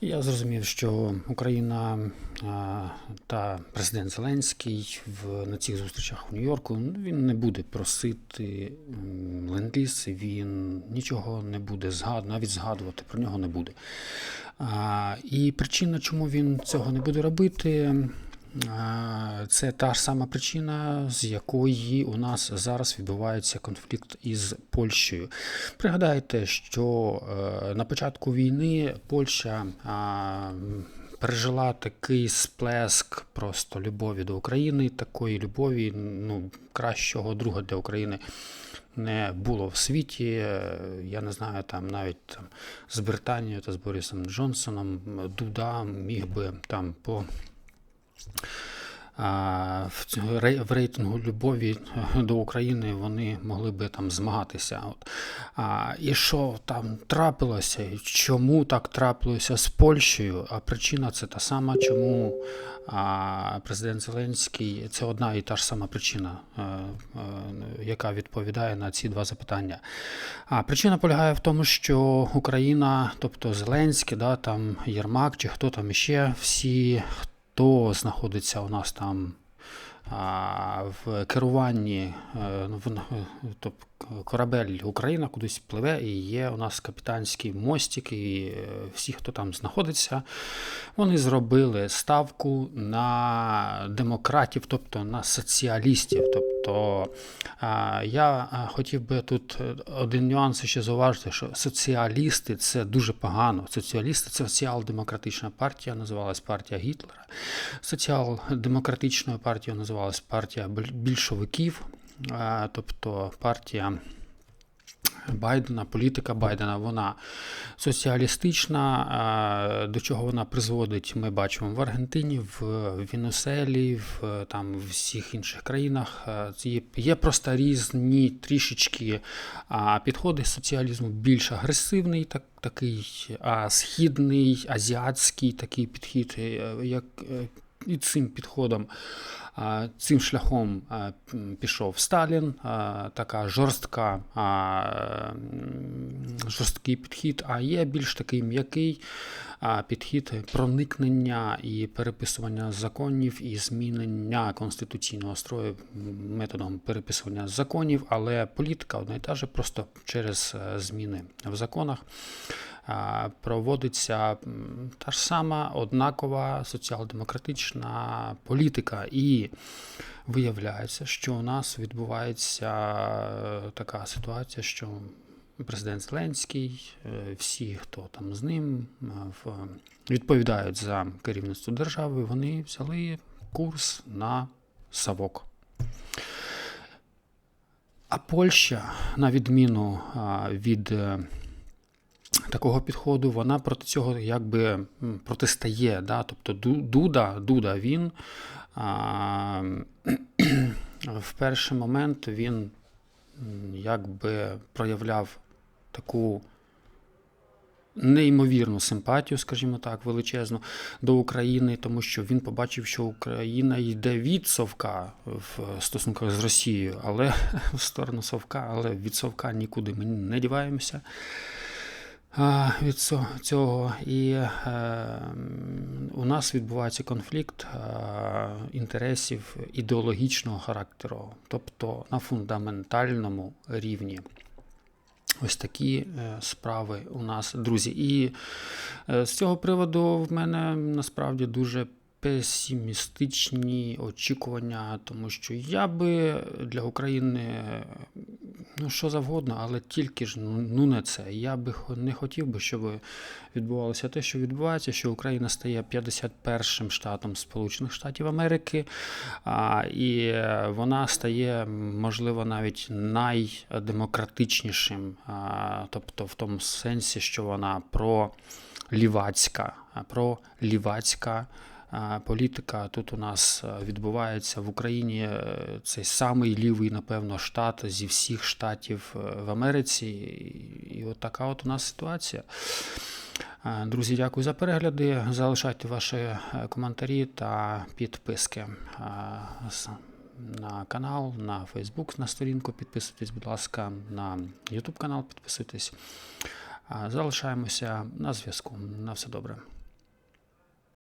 Я зрозумів, що Україна та президент Зеленський в на цих зустрічах у Нью-Йорку ну, він не буде просити ленд-ліз, він нічого не буде згадувати, навіть згадувати про нього не буде. І причина, чому він цього не буде робити, це та ж сама причина, з якої у нас зараз відбувається конфлікт із Польщею. Пригадайте, що е, на початку війни Польща пережила такий сплеск просто любові до України, такої любові, ну, кращого друга для України. Не було в світі, Е, я не знаю, там навіть там, з Британією та з Борисом Джонсоном Дуда міг би там по в рейтингу любові е, до України вони могли би там змагатися. От. А, і що там трапилося? Чому так трапилося з Польщею? А причина це та сама, чому а, президент Зеленський це одна і та ж сама причина, е, е, яка відповідає на ці два запитання. А причина полягає в тому, що Україна, тобто Зеленський, да, там Єрмак чи хто там іще, всі, хто знаходиться у нас там в керуванні, е, тобто корабель Україна кудись пливе, і є у нас капітанський мостик, і е, всі, хто там знаходиться, вони зробили ставку на демократів, тобто на соціалістів. Тобто а, я хотів би тут е, один нюанс ще зауважити, що соціалісти це дуже погано. Соціалісти це соціал-демократична партія, називалась партія Гітлера. Соціал-демократичною партією називалась партія більшовиків, тобто партія. Байдена, політика Байдена, вона соціалістична. До чого вона призводить, ми бачимо в Аргентині, в Венесуелі, в там в всіх інших країнах. Є, є просто різні трішечки підходи соціалізму, більш агресивний, так, такий а, східний, азіатський такий підхід, е, як е, і цим підходом. Цим шляхом пішов Сталін, така жорстка, жорсткий підхід, а є більш такий м'який підхід проникнення і переписування законів і змінення конституційного строю методом переписування законів, але політика одна і та же, просто через е, зміни в законах проводиться та ж сама однакова соціал-демократична політика. І виявляється, що у нас відбувається е, така ситуація, що президент Зеленський, е, всі, хто там з ним е, відповідають за керівництво держави, вони взяли курс на Савок. А Польща, на відміну від такого підходу, вона проти цього якби протистає. Да? Тобто Дуда, Дуда він а, в перший момент він якби проявляв таку неймовірну симпатію, скажімо так, величезну до України, тому що він побачив, що Україна йде від Совка в стосунках з Росією, але в сторону Совка, але від Совка нікуди ми не діваємося. Від цього і е, у нас відбувається конфлікт е, інтересів ідеологічного характеру, тобто на фундаментальному рівні. Ось такі е, справи у нас, друзі. І е, з цього приводу в мене насправді дуже песимістичні очікування, тому що я би для України ну що завгодно, але тільки ж ну ну, не це. Я би не хотів би, щоб відбувалося те, що відбувається, що Україна стає 51-м штатом Сполучених Штатів Америки, а, і е, вона стає, можливо, навіть найдемократичнішим, а, тобто в тому сенсі, що вона пролівацька, а, пролівацька а, політика тут у нас е, відбувається в Україні. е, Цей самий лівий, напевно, штат зі всіх штатів е, в Америці. І, от така от у нас ситуація. Друзі, дякую за перегляди. Залишайте ваші коментарі та підписки на канал, на Facebook, на сторінку. Підписуйтесь, будь ласка, на YouTube канал підписуйтесь. Залишаємося на зв'язку. На все добре.